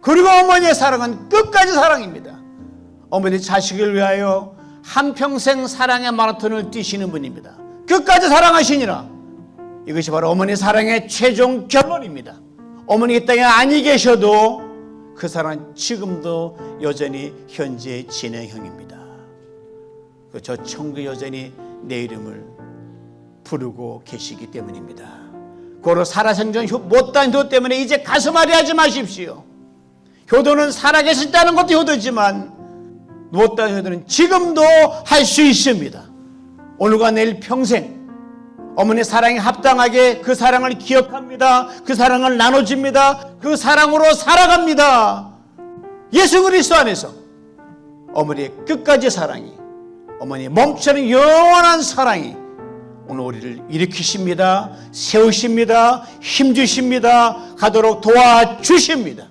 그리고 어머니의 사랑은 끝까지 사랑입니다. 어머니 자식을 위하여 한평생 사랑의 마라톤을 뛰시는 분입니다. 끝까지 사랑하시니라. 이것이 바로 어머니 사랑의 최종 결론입니다. 어머니 이 땅에 아니 계셔도 그 사랑은 지금도 여전히 현재 진행형입니다. 그저 천국 여전히 내 이름을 부르고 계시기 때문입니다. 고로 살아생전 효- 못한 효 때문에 이제 가슴앓이 하지 마십시오. 효도는 살아계셨다는 것도 효도지만 못한 효도는 지금도 할 수 있습니다. 오늘과 내일 평생 어머니 사랑에 합당하게 그 사랑을 기억합니다. 그 사랑을 나눠줍니다. 그 사랑으로 살아갑니다. 예수 그리스도 안에서 어머니의 끝까지 사랑이 어머니의 멈추는 영원한 사랑이 오늘 우리를 일으키십니다. 세우십니다. 힘주십니다. 가도록 도와주십니다.